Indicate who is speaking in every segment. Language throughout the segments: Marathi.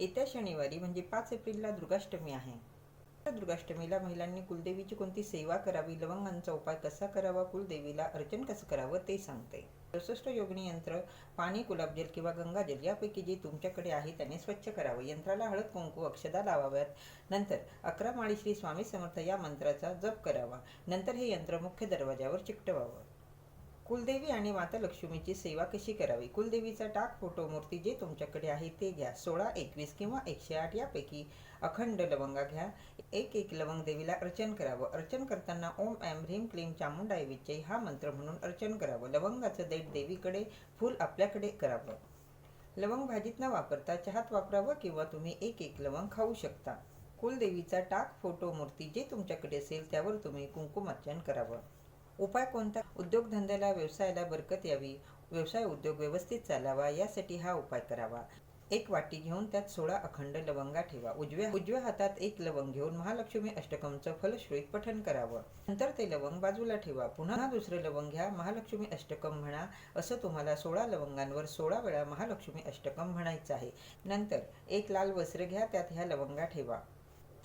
Speaker 1: येत्या शनिवारी म्हणजे पाच एप्रिलला दुर्गाष्टमी आहे. त्या दुर्गाष्टमीला महिलांनी कुलदेवीची कोणती सेवा करावी लवंगांचा उपाय कसा करावा कुलदेवीला अर्चन कसं करावं ते सांगते. चौसष्ट योगिनी यंत्र पाणी गुलाबजल किंवा गंगाजल यापैकी जे तुमच्याकडे आहे त्याने स्वच्छ करावं. यंत्राला हळद कुंकू अक्षदा लावाव्यात. नंतर अकरा माळी श्री स्वामी समर्थ या मंत्राचा जप करावा. नंतर हे यंत्र मुख्य दरवाजावर चिकटवावं. कुलदेवी आणि माता लक्ष्मीची सेवा कशी करावी? कुलदेवीचा टाक फोटो मूर्ती जे तुमच्याकडे आहे ते घ्या. सोळा एकवीस किंवा एकशे आठ यापैकी अखंड लवंगा घ्या. एक एक लवंग देवीला अर्चन करावं. अर्चन करताना ओम ॲम ह्रीम क्लीम चामुंडाय विजय हा मंत्र म्हणून अर्चन करावं. लवंगाचं देठ देवीकडे फूल आपल्याकडे करावं. लवंग भाजीत न वापरता चहात वापरावं किंवा तुम्ही एक एक लवंग खाऊ शकता. कुलदेवीचा टाक फोटो मूर्ती जे तुमच्याकडे असेल त्यावर तुम्ही कुंकुमार्चन करावं. उपाय कोणता? उद्योगधंद्याला व्यवसायाला बरकत यावी. व्यवसाय उद्योग व्यवस्थित चालावा यासाठी हा उपाय करावा. एक वाटी घेऊन त्यात सोळा अखंड लवंगा ठेवा. उजव्या उजव्या हातात एक लवंग घेऊन महालक्ष्मी अष्टकमचं फलश्रुत पठण करावं. नंतर ते लवंग बाजूला ठेवा. पुन्हा दुसरं लवंग घ्या. महालक्ष्मी अष्टकम म्हणा. असं तुम्हाला सोळा लवंगांवर सोळा वेळा महालक्ष्मी अष्टकम म्हणायचं आहे. नंतर एक लाल वस्त्र घ्या. त्यात ह्या लवंगा ठेवा.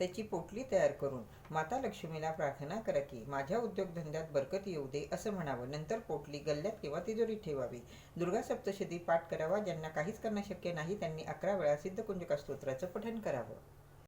Speaker 1: त्याची पोटली तयार करून माता लक्ष्मीला प्रार्थना करा की माझ्या उद्योगधंद्यात बरकत येऊ दे असं म्हणावं. नंतर पोटली गल्ल्यात किंवा तिजोरीत ठेवावी. दुर्गा सप्तशती पाठ करावा. ज्यांना काहीच करणं शक्य नाही त्यांनी अकरा वेळा सिद्धकुंजका स्तोत्राचं पठण करावं.